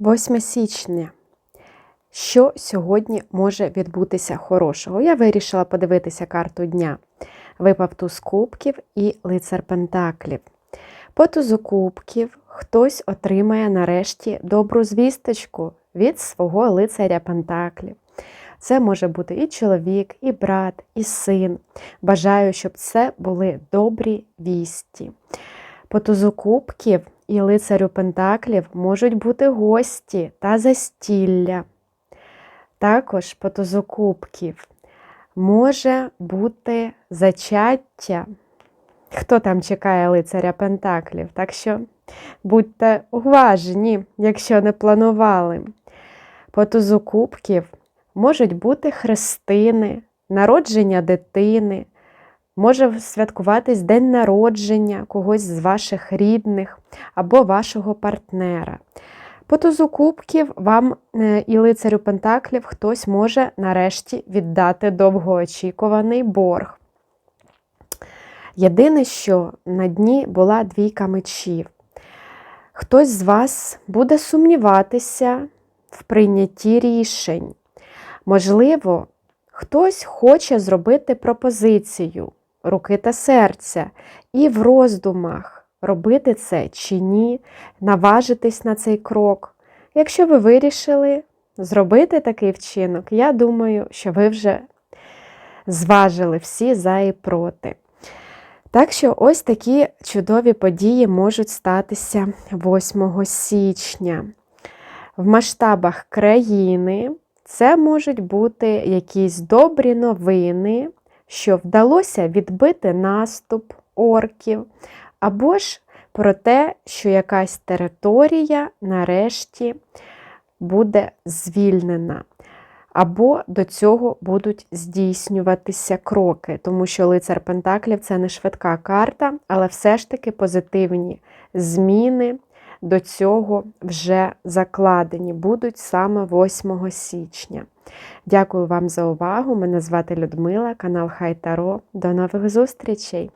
8 січня. Що сьогодні може відбутися хорошого? Я вирішила подивитися карту дня. Випав туз кубків і лицар Пентаклів. По тузу кубків хтось отримає нарешті добру звісточку від свого лицаря Пентаклів. Це може бути і чоловік, і брат, і син. Бажаю, щоб це були добрі вісті. По тузу кубків і лицарю Пентаклів можуть бути гості та застілля. Також по може бути зачаття. Хто там чекає лицаря Пентаклів? Так що будьте уважні, якщо не планували. По можуть бути хрестини, народження дитини, може святкуватись день народження когось з ваших рідних або вашого партнера. По тузу кубків вам е, і лицарю Пентаклів хтось може нарешті віддати довгоочікуваний борг. Єдине, що на дні була двійка мечів. Хтось з вас буде сумніватися в прийнятті рішень. Можливо, хтось хоче зробити пропозицію руки та серця, і в роздумах робити це чи ні, наважитись на цей крок. Якщо ви вирішили зробити такий вчинок, я думаю, що ви вже зважили всі за і проти. Так що ось такі чудові події можуть статися 8 січня. В масштабах країни це можуть бути якісь добрі новини, що вдалося відбити наступ орків, або ж про те, що якась територія нарешті буде звільнена. Або до цього будуть здійснюватися кроки, тому що лицар Пентаклів це не швидка карта, але все ж таки позитивні зміни до цього вже закладені, будуть саме 8 січня. Дякую вам за увагу! Мене звати Людмила, канал Хай Таро. До нових зустрічей!